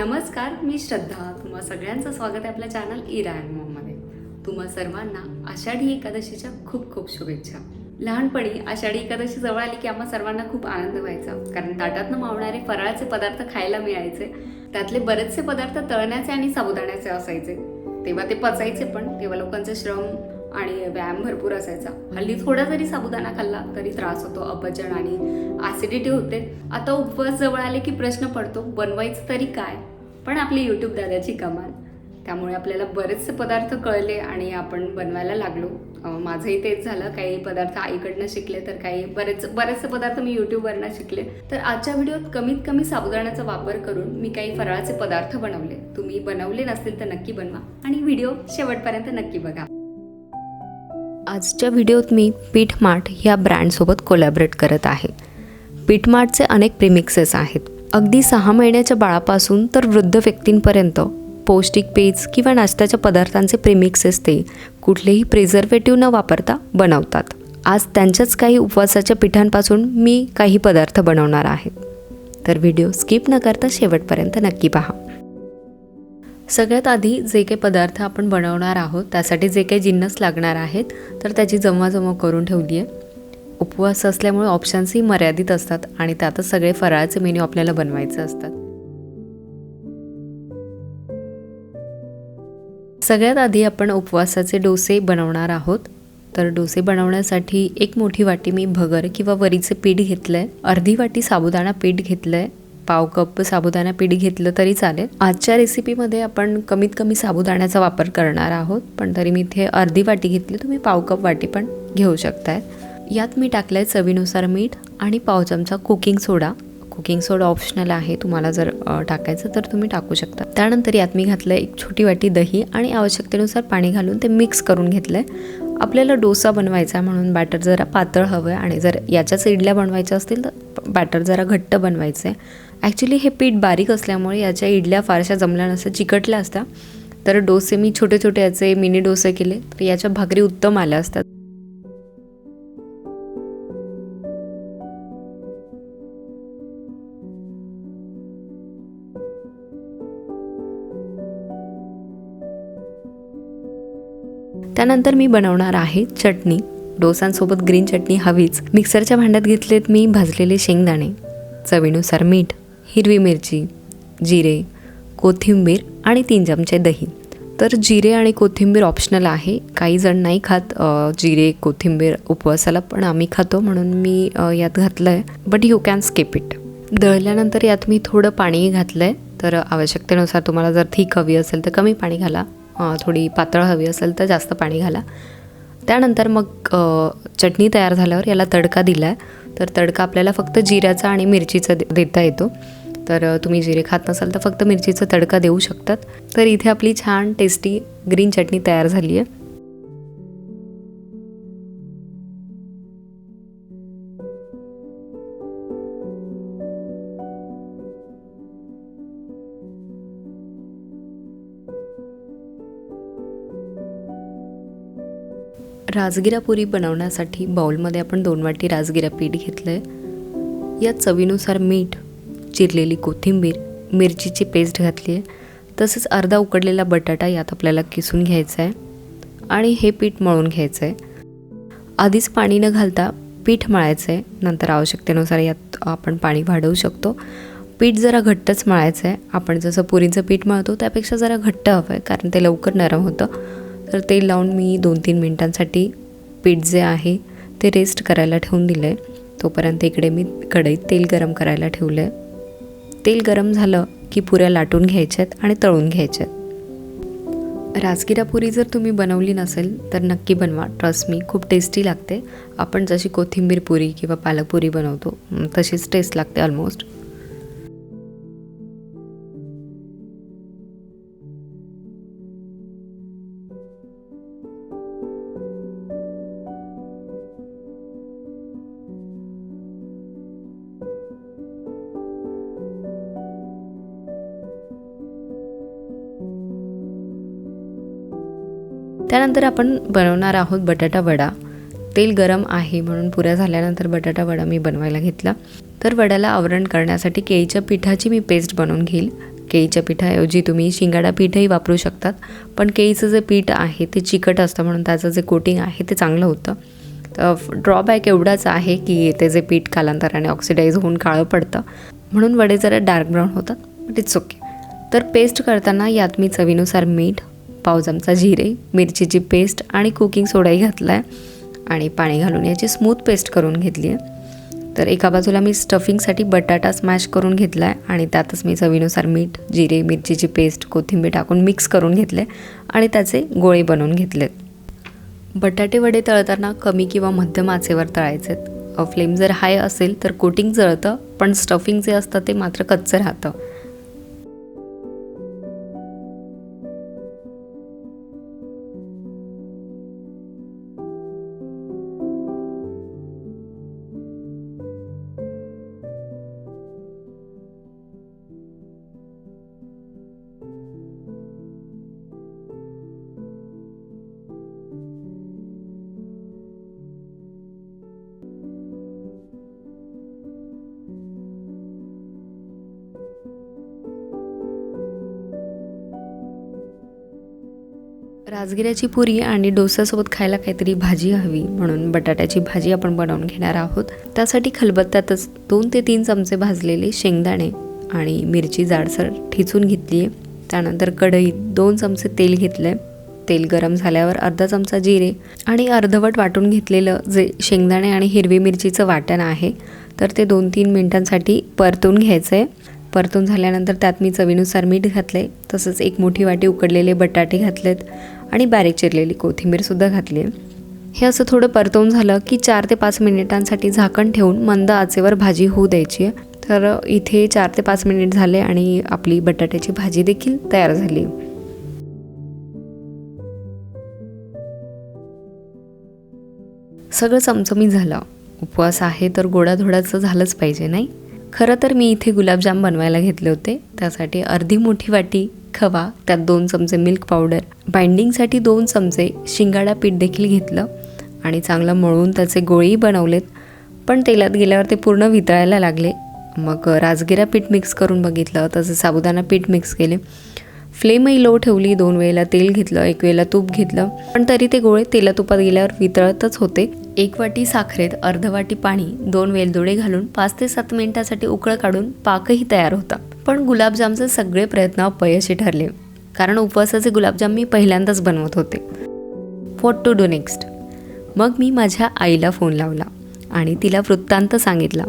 नमस्कार मी श्रद्धा. तुम्हा सगळ्यांचं स्वागत आहे आपल्या चॅनल इरा अँड मॉममध्ये तुम्हा सर्वांना आषाढी एकादशीच्या खूप खूप शुभेच्छा. लहानपणी आषाढी एकादशी जवळ आली की आम्हा सर्वांना खूप आनंद व्हायचा. कारण ताटातनं मावणारे फराळाचे पदार्थ खायला मिळायचे. त्यातले बरेचसे पदार्थ तळण्याचे आणि साबुदाण्याचे असायचे. तेव्हा ते पचायचे पण तेव्हा लोकांचे श्रम आणि व्यायाम भरपूर असायचा. हल्ली थोडा जरी साबुदाणा खाल्ला तरी त्रास होतो अपचन आणि ॲसिडिटी होते. आता उपवास जवळ आले की प्रश्न पडतो बनवायचं तरी काय? पण आपली यूट्यूब दादाची कमाल. त्यामुळे आपल्याला बरेचसे पदार्थ कळले आणि आपण बनवायला लागलो. माझंही तेच झालं. काही पदार्थ आईकडनं शिकले तर काही बरेच बरेचसे पदार्थ मी यूट्यूबवरनं शिकले. तर आजच्या व्हिडिओत कमीत कमी साबुदाण्याचा वापर करून मी काही फराळाचे पदार्थ बनवले. तुम्ही बनवले नसतील तर नक्की बनवा. आणि व्हिडिओ शेवटपर्यंत नक्की बघा. आजच्या व्हिडिओत मी पीठ मार्ट ह्या ब्रँडसोबत कोलॅबरेट करत आहे. पीठ मार्टचे अनेक प्रिमिक्सेस आहेत. अगदी सहा महिन्याच्या बाळापासून तर वृद्ध व्यक्तींपर्यंत पौष्टिक पेज किंवा नाश्त्याच्या पदार्थांचे प्रेमिक्सेस ते कुठलेही प्रिझर्वेटिव्ह न वापरता बनवतात. आज त्यांच्याच काही उपवासाच्या पिठांपासून मी काही पदार्थ बनवणार आहे. तर व्हिडिओ स्किप न करता शेवटपर्यंत नक्की पहा. सगळ्यात आधी जे काही पदार्थ आपण बनवणार आहोत त्यासाठी जे काही जिन्नस लागणार आहेत तर त्याची जमवाजमव करून ठेवली आहे उपवास असल्यामुळे ऑप्शन्सही मर्यादित असतात आणि त्यातच सगळे फराळाचे मेन्यू आपल्याला बनवायचे असतात. सगळ्यात आधी आपण उपवासाचे डोसे बनवणार आहोत. तर डोसे बनवण्यासाठी एक मोठी वाटी मी भगर किंवा वरीचे पीठ घेतलं आहे अर्धी वाटी साबुदाणा पीठ घेतलं आहे पाव कप साबुदाणा पीठ घेतलं तरी चालेल. आजच्या रेसिपीमध्ये आपण कमीत कमी साबुदाण्याचा वापर करणार आहोत. पण तरी मी इथे अर्धी वाटी घेतली. तुम्ही पाव कप वाटी पण घेऊ शकताय. यात मी टाकलं आहे चवीनुसार मीठ आणि पाव चमचा cooking soda. Cooking soda optional आहे तुम्हाला जर टाकायचं तर तुम्ही टाकू शकता. त्यानंतर यात मी घातलं एक छोटी वाटी दही आणि आवश्यकतेनुसार पाणी घालून ते मिक्स करून घेतलं आहे आपल्याला डोसा बनवायचा आहे म्हणून बॅटर जरा पातळ हवं आहे आणि जर याच्याच इडल्या बनवायच्या असतील तर बॅटर जरा घट्ट बनवायचं आहे ॲक्च्युली हे पीठ बारीक असल्यामुळे याच्या इडल्या फारशा जमल्या नसत्या चिकटल्या असत्या तर डोसे मी छोटे छोटे याचे मिनी डोसे केले तर याच्या भाकरी उत्तम आल्या असतात. त्यानंतर मी बनवणार आहे चटणी. डोसांसोबत ग्रीन चटणी हवीच. मिक्सरच्या भांड्यात घेतलेत मी भाजलेले शेंगदाणे चवीनुसार मीठ हिरवी मिरची जिरे कोथिंबीर आणि तीन चमचे दही. तर जिरे आणि कोथिंबीर ऑप्शनल आहे. काही जण नाही खात जिरे कोथिंबीर उपवासाला पण आम्ही खातो म्हणून मी यात घातलं आहे but you can skip it दळल्यानंतर यात मी थोडं पाणी घातलं आहे तर आवश्यकतेनुसार तुम्हाला जर थीक हवी असेल तर कमी पाणी घाला. थोडी पातळ हवी असेल तर जास्त पाणी घाला. त्यानंतर मग चटणी तयार झाल्यावर याला तडका दिला आहे तर तडका आपल्याला फक्त जिऱ्याचा आणि मिरचीचा दे देता येतो. तर तुम्ही जिरे खात नसाल तर फक्त मिरचीचा तडका देऊ शकतात. तर इथे आपली छान टेस्टी ग्रीन चटणी तयार झाली आहे राजगिरा पुरी बनवण्यासाठी बाउलमध्ये आपण दोन वाटी राजगिरा पीठ घेतलं आहे यात चवीनुसार मीठ चिरलेली कोथिंबीर मिरचीची पेस्ट घातली आहे तसेच अर्धा उकडलेला बटाटा यात आपल्याला किसून घ्यायचा आहे आणि हे पीठ मळून घ्यायचं आहे आधीच पाणी न घालता पीठ मळायचं आहे नंतर आवश्यकतेनुसार यात आपण पाणी वाढवू शकतो. पीठ जरा घट्टच मळायचं आहे आपण जसं पुरीचं पीठ मळतो त्यापेक्षा जरा घट्ट हवं आहे कारण ते लवकर नरम होतं. तर तेल लावून मी दोन तीन मिनटांसाठी पीठ जे आहे ते रेस्ट करायला ठेवून दिलं आहे तोपर्यंत इकडे मी कढईत तेल गरम करायला ठेवलं आहे तेल गरम झालं की पुऱ्या लाटून घ्यायच्यात आणि तळून घ्यायच्यात. राजगिरा पुरी जर तुम्ही बनवली नसेल तर नक्की बनवा. ट्रस्ट मी खूप टेस्टी लागते. आपण जशी कोथिंबीर पुरी किंवा पालक पुरी बनवतो तशीच टेस्ट लागते ऑलमोस्ट त्यानंतर आपण बनवणार आहोत बटाटा वडा. तेल गरम आहे म्हणून पुऱ्या झाल्यानंतर बटाटा वडा मी बनवायला घेतला. तर वड्याला आवरण करण्यासाठी केळीच्या पिठाची मी पेस्ट बनवून घेईल. केळीच्या पिठाऐवजी तुम्ही शिंगाडा पीठही वापरू शकतात. पण केळीचं जे पीठ आहे ते चिकट असतं म्हणून त्याचं जे कोटिंग आहे ते चांगलं होतं. तर ड्रॉबॅक एवढाच आहे की ते जे पीठ कालांतराने ऑक्सिडाईज होऊन काळं पडतं. म्हणून वडे जरा डार्क ब्राऊन होतात बट इट्स ओके तर पेस्ट करताना यात मी चवीनुसार मीठ पाव चमचा जिरे मिरचीची पेस्ट आणि कुकिंग सोडाही घातला आहे आणि पाणी घालून याची स्मूथ पेस्ट करून घेतली आहे. तर एका बाजूला मी स्टफिंगसाठी बटाटा स्मॅश करून घेतला आहे आणि त्यातच मी चवीनुसार मीठ जिरे मिरचीची पेस्ट कोथिंबीर टाकून मिक्स करून घेतले आणि त्याचे गोळे बनवून घेतलेत. बटाटे वडे तळताना कमी किंवा मध्यम आचेवर तळायचेत. फ्लेम जर हाय असेल तर कोटिंग जळतं पण स्टफिंग जे असतं ते मात्र कच्चं राहतं. राजगिऱ्याची पुरी आणि डोसासोबत खायला काहीतरी भाजी हवी म्हणून बटाट्याची भाजी आपण बनवून घेणार आहोत. त्यासाठी खलबत्त्यातच दोन ते तीन चमचे भाजलेले शेंगदाणे आणि मिरची जाडसर ठिचून घेतली आहे त्यानंतर कढईत दोन चमचे तेल घेतलं आहे तेल गरम झाल्यावर अर्धा चमचा जिरे आणि अर्धवट वाटून घेतलेलं जे शेंगदाणे आणि हिरवी मिरचीचं वाटण आहे तर ते दोन तीन मिनटांसाठी परतून घ्यायचं आहे परतून झाल्यानंतर त्यात मी चवीनुसार मीठ घातले तसंच एक मोठी वाटी उकडलेले बटाटे घातलेत आणि बारीक चिरलेली कोथिंबीरसुद्धा घातली आहे हे असं थोडं परतवून झालं की चार ते पाच मिनिटांसाठी झाकण ठेवून मंद आचेवर भाजी होऊ द्यायची आहे. तर इथे चार ते पाच मिनिट झाले आणि आपली बटाट्याची भाजी देखील तयार झाली. सगळं चमचमीत झालं. उपवास आहे तर गोडाधोडाचं झालंच पाहिजे नाही? खरं तर मी इथे गुलाबजाम बनवायला घेतले होते. त्यासाठी अर्धी मोठी वाटी खवा त्यात दोन चमचे मिल्क पावडर बाइंडिंगसाठी दोन चमचे शिंगाडा पीठ देखील घेतलं आणि चांगलं मळून त्याचे गोळी बनवलेत. पण तेलात गेल्यावर ते पूर्ण वितळायला लागले. मग राजगिरा पीठ मिक्स करून बघितलं तसं साबुदाणा पीठ मिक्स केले. फ्लेमही लो ठेवली दोन वेळेला तेल घेतलं एक वेळेला तूप घेतलं. पण तरी ते गोळे तेला तुपात गेल्यावर वितळतच होते. एक वाटी साखरेत अर्ध वाटी पाणी दोन वेलदोडे घालून पाच ते सात मिनिटासाठी उकळ काढून पाकही तयार होता पण गुलाबजामचे सगळे प्रयत्न अपयशी ठरले कारण उपवासाचे गुलाबजाम मी पहिल्यांदाच बनवत होते. वॉट टू डू नेक्स्ट मग मी माझ्या आईला फोन लावला आणि तिला वृत्तांत सांगितला.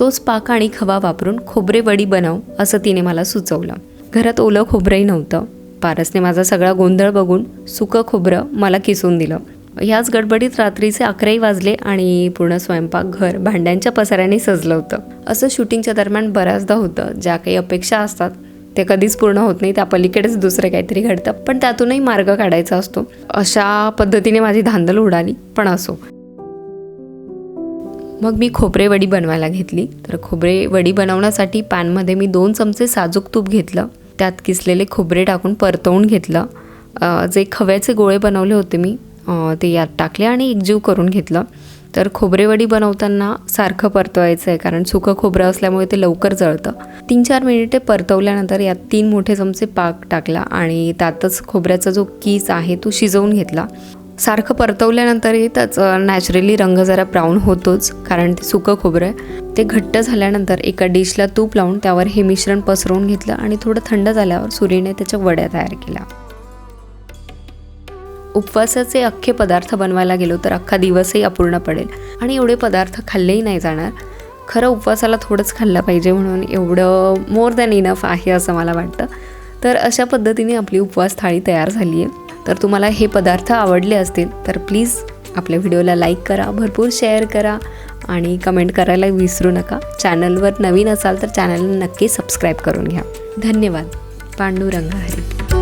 तोच पाक आणि खवा वापरून खोबरे वडी बनव असं तिने मला सुचवलं. घरात ओलं खोबरंही नव्हतं. पारसने माझा सगळा गोंधळ बघून सुकं खोबरं मला किसून दिलं. ह्याच गडबडीत रात्रीचे अकराही वाजले आणि पूर्ण स्वयंपाकघर भांड्यांच्या पसाऱ्याने सजलं होतं. असं शूटिंगच्या दरम्यान बऱ्याचदा होतं. ज्या काही अपेक्षा असतात ते कधीच पूर्ण होत नाही त्या पलीकडेच दुसरं काहीतरी घडतं. पण त्यातूनही मार्ग काढायचा असतो. अशा पद्धतीने माझी धांदल उडाली पण असो. मग मी खोबरे वडी बनवायला घेतली. तर खोबरे वडी बनवण्यासाठी पॅनमध्ये मी दोन चमचे साजूक तूप घेतलं. त्यात किसलेले खोबरे टाकून परतवून घेतलं. जे खव्याचे गोळे बनवले होते मी ते यात टाकले आणि एकजीव करून घेतलं. तर खोबरेवडी बनवताना सारखं परतवायचं आहे कारण सुकं खोबरं असल्यामुळे ते लवकर जळतं. तीन चार मिनिटे परतवल्यानंतर यात तीन मोठे चमचे पाक टाकला आणि त्यातच खोबऱ्याचा जो कीस आहे तो शिजवून घेतला. सारखं परतवल्यानंतरही त्याचं नॅचरली रंग जरा ब्राऊन होतोच कारण ते सुकं खोबरं आहे. ते घट्ट झाल्यानंतर एका डिशला तूप लावून त्यावर हे मिश्रण पसरवून घेतलं आणि थोडं थंड झाल्यावर सुरीने त्याच्या वड्या तयार केल्या. उपवासाचे अख्खे पदार्थ बनवायला गेलो तर अख्खा दिवसही अपूर्ण पडेल. आणि एवढे पदार्थ खाल्लेही नाही जाणार. खरं उपवासाला थोडंच खाल्लं पाहिजे म्हणून एवढं मोर दॅन इनफ आहे असं मला वाटतं. तर अशा पद्धतीने आपली उपवास थाळी तयार झाली आहे तर तुम्हाला हे पदार्थ आवडले असतील तर प्लीज आपल्या व्हिडिओला लाईक करा भरपूर शेअर करा आणि कमेंट करायला विसरू नका. चॅनलवर नवीन असाल तर चॅनलला नक्की सबस्क्राईब करून घ्या. धन्यवाद. पांडुरंग हरी.